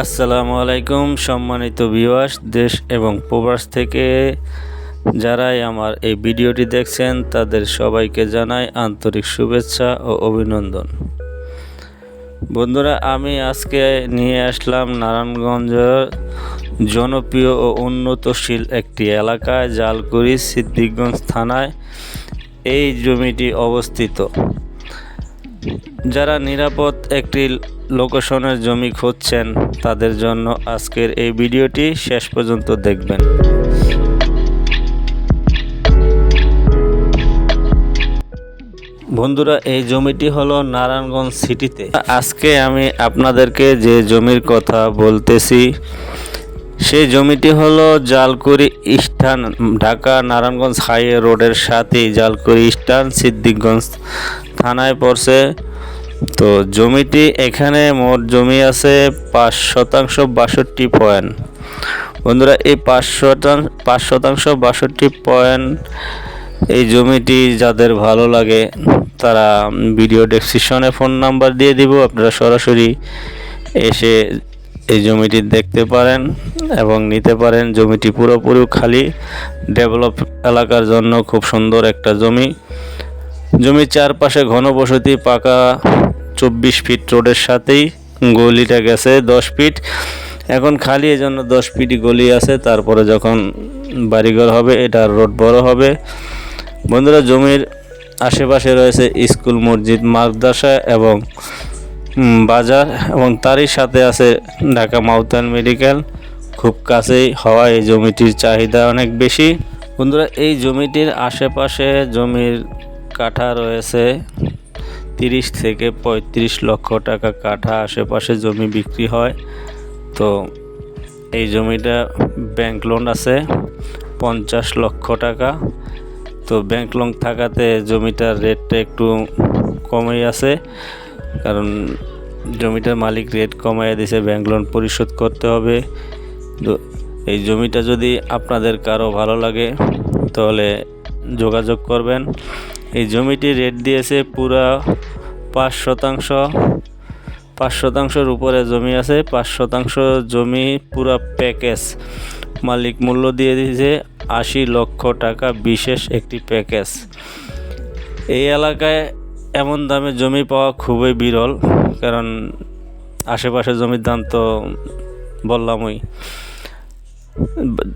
আসসালামু আলাইকুম, সম্মানিত বিবাস দেশ এবং প্রবাস থেকে যারাই আমার এই ভিডিওটি দেখছেন, তাদের সবাইকে জানাই আন্তরিক শুভেচ্ছা ও অভিনন্দন। বন্ধুরা, আমি আজকে নিয়ে আসলাম নারায়ণগঞ্জের জনপ্রিয় ও উন্নতশীল একটি এলাকায় জালকুড়ি সিদ্দিকগঞ্জ থানায়। এই জমিটি অবস্থিত। যারা নিরাপদ একটি লোকেশনের জমি খুঁজছেন, তাদের জন্য আজকের এই ভিডিওটি শেষ পর্যন্ত দেখবেন। বন্ধুরা, এই জমিটি হলো নারায়ণগঞ্জ সিটিতে। আজকে আমি আপনাদেরকে যে জমির কথা বলতেছি, সেই জমিটি হলো জালকুড়ি স্টান ঢাকা নারায়ণগঞ্জ হাইওয়ে রোডের সাথেই জালকুড়ি স্টান সিদ্দিকগঞ্জ থানায় পড়ছে। তো জমিটি এখানে মোট জমি আছে পাঁচ শতাংশ বাষট্টি পয়েন্ট। বন্ধুরা, এই পাঁচ শতাংশ পাঁচ শতাংশ বাষট্টি পয়েন্ট এই জমিটি যাদের ভালো লাগে তারা ভিডিও ডেসক্রিপশনে ফোন নাম্বার দিয়ে দিব, আপনারা সরাসরি এসে এই জমিটি দেখতে পারেন এবং নিতে পারেন। জমিটি পুরোপুরি খালি, ডেভেলপ এলাকার জন্য খুব সুন্দর একটা জমি। জমির চারপাশে ঘনবসতি, পাকা চব্বিশ ফিট রোডের সাথেই গলিটা গেছে দশ ফিট। এখন খালি এই জন্য দশ ফিট গলি আছে, তারপরে যখন বাড়িঘর হবে এটার রোড বড় হবে। বন্ধুরা, জমির আশেপাশে রয়েছে স্কুল, মসজিদ, মাদ্রাসা এবং বাজার এবং তারই সাথে আছে ঢাকা মাউথান মেডিকেল। খুব কাছেই হওয়ায় এই জমিটির চাহিদা অনেক বেশি। বন্ধুরা, এই জমিটির আশেপাশে জমির কাঠা রয়েছে। তিরিশ থেকে পঁয়ত্রিশ লক্ষ টাকা কাঠা আশেপাশে জমি বিক্রি হয়। তো এই জমিটা ব্যাংক লোন আছে, পঞ্চাশ লক্ষ টাকা। তো ব্যাংক লোন থাকাতে জমিটার রেটটা একটু কমই আছে, কারণ জমিটার মালিক রেট কমাইয়া দিছে ব্যাংক লোন পরিশোধ করতে হবে। তো এই জমিটা যদি আপনাদের কারও ভালো লাগে, তাহলে যোগাযোগ করবেন। এই জমিটি রেট দিয়েছে পুরা পাঁচ শতাংশ, পাঁচ শতাংশের উপরে জমি আছে, পাঁচ শতাংশ জমি পুরা প্যাকেজ। মালিক মূল্য দিয়ে দিয়েছে আশি লক্ষ টাকা বিশেষ একটি প্যাকেজ। এই এলাকায় এমন দামে জমি পাওয়া খুবই বিরল, কারণ আশেপাশে জমির দাম তো বললামই।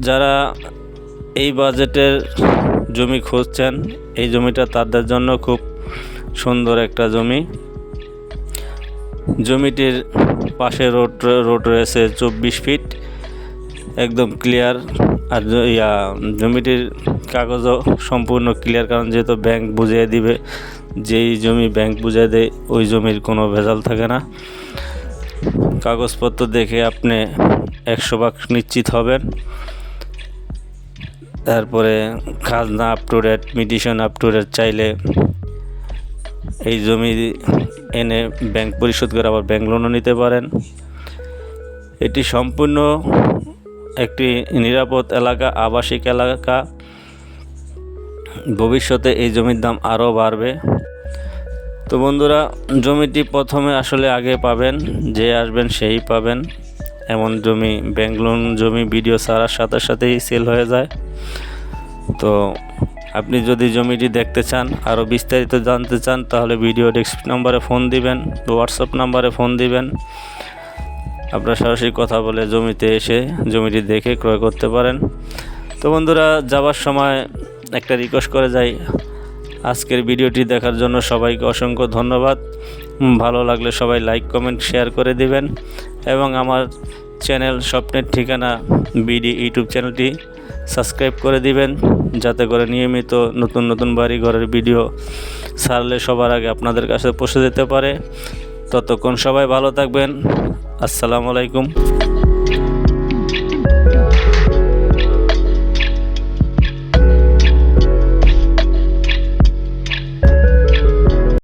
যারা এই বাজেটের জমি খুঁজছেন, এই জমিটা তাদের জন্য খুব সুন্দর একটা জমি। জমিটির পাশে রোড রোড রয়েছে চব্বিশ ফিট, একদম ক্লিয়ার। আর ইয়া, জমিটির কাগজও সম্পূর্ণ ক্লিয়ার, কারণ যেহেতু ব্যাংক বুঝিয়ে দিবে, যেই জমি ব্যাংক বুঝিয়ে দেয়, ওই জমির কোনো ভেজাল থাকে না। কাগজপত্র দেখে আপনি একশো ভাগ নিশ্চিত হবেন। তারপরে খাজনা up to date মিডিশন up to date চাইলে এই জমি এনে ব্যাংক পরিশোধ করে আবার ব্যাংক লোনও নিতে পারেন। এটি সম্পূর্ণ একটি নিরাপদ এলাকা, আবাসিক এলাকা। ভবিষ্যতে এই জমির দাম আরও বাড়বে। তো বন্ধুরা, জমিটি প্রথমে আসলে আগে পাবেন, যে আসবেন সেই পাবেন। এমন জমি ব্যাংক লোন জমি ভিডিও ছাড়ার সাথে সাথেই সেল হয়ে যায়। তো আপনি যদি জমিটি দেখতে চান, আরও বিস্তারিত জানতে চান, তাহলে ভিডিও ডেস্ক নাম্বারে ফোন দিবেন হোয়াটসঅ্যাপ নাম্বারে ফোন দিবেন। আপনারা সরাসরি কথা বলে জমিতে এসে জমিটি দেখে ক্রয় করতে পারেন। তো বন্ধুরা, যাবার সময় একটা রিকোয়েস্ট করে যাই। আজকের ভিডিওটি দেখার জন্য সবাইকে অসংখ্য ধন্যবাদ। ভালো লাগলে সবাই লাইক কমেন্ট শেয়ার করে দিবেন। এবং আমার চ্যানেল স্বপ্নের ঠিকানা বিডি ইউটিউব চ্যানেলটি সাবস্ক্রাইব করে দিবেন, যাতে করে নিয়মিত নতুন নতুন বাড়ি ঘরের ভিডিও ছাড়লে সবার আগে আপনাদের কাছে পৌঁছে যেতে পারে। ততক্ষণ সবাই ভালো থাকবেন। আসসালামু আলাইকুম।